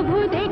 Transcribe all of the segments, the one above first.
प्रभु देख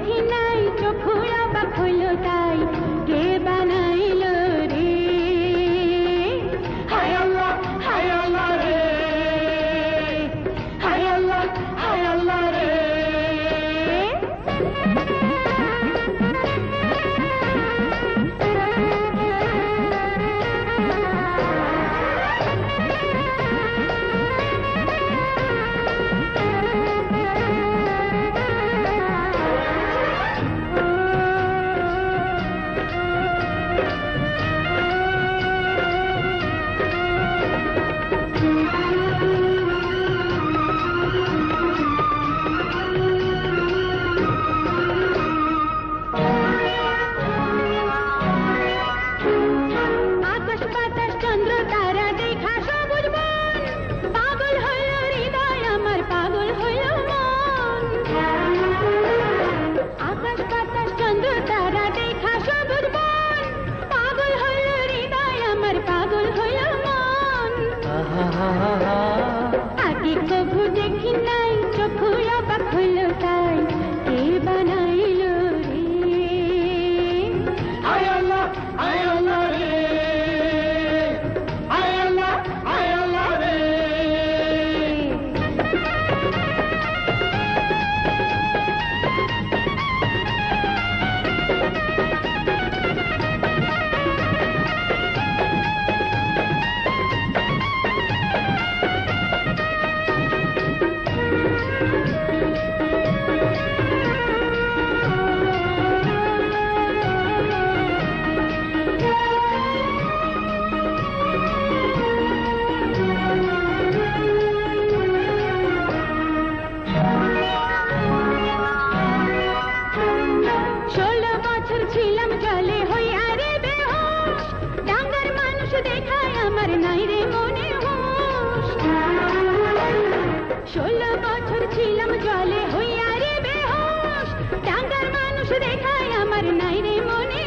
ছিলাম জলে হইয়া রে বেহোশ ডাঙ্গার মানুষ দেখায় আমার নাই রে মনে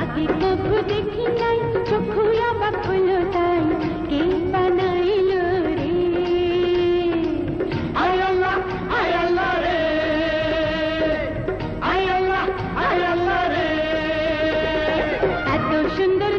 আগে কভু দেখি নাই চক্ষু আবার খুলো তাই কে বানাইল রে? আয় আল্লাহ রে। আয় আল্লাহ রে। এত সুন্দর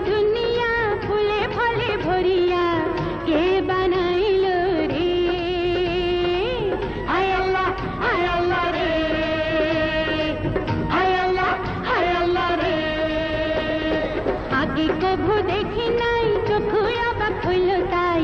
প্রভু দেখি নাই চোখু আবার খুলো তাই